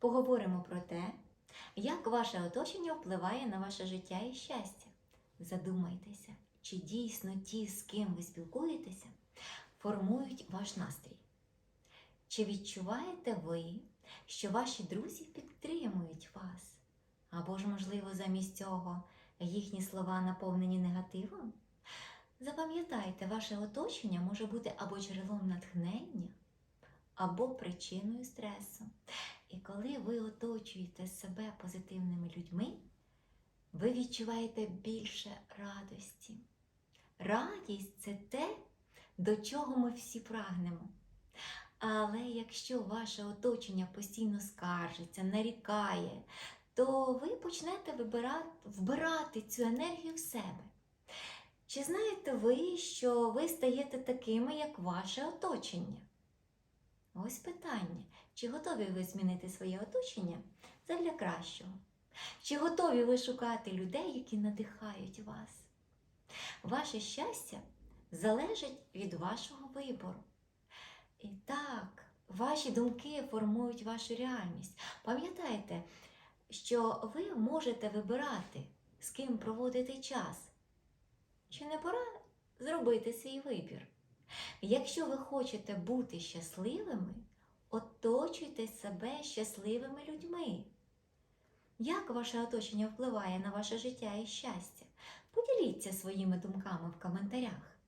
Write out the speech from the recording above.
поговоримо про те, як ваше оточення впливає на ваше життя і щастя. Задумайтеся, чи дійсно ті, з ким ви спілкуєтеся, формують ваш настрій. Чи відчуваєте ви, що ваші друзі підтримують вас? Або ж, можливо, замість цього їхні слова наповнені негативом? Запам'ятайте, ваше оточення може бути або джерелом натхнення, або причиною стресу. І коли ви оточуєте себе позитивними людьми, ви відчуваєте більше радості. Радість це те, до чого ми всі прагнемо. Але якщо ваше оточення постійно скаржиться, нарікає, то ви почнете вибирати, вбирати цю енергію в себе. Чи знаєте ви, що ви стаєте такими, як ваше оточення? Ось питання. Чи готові ви змінити своє оточення задля кращого? Чи готові ви шукати людей, які надихають вас? Ваше щастя залежить від вашого вибору. І так, ваші думки формують вашу реальність. Пам'ятайте, що ви можете вибирати, з ким проводити час. Чи не пора зробити свій вибір? Якщо ви хочете бути щасливими, оточуйте себе щасливими людьми. Як ваше оточення впливає на ваше життя і щастя? Поділіться своїми думками в коментарях.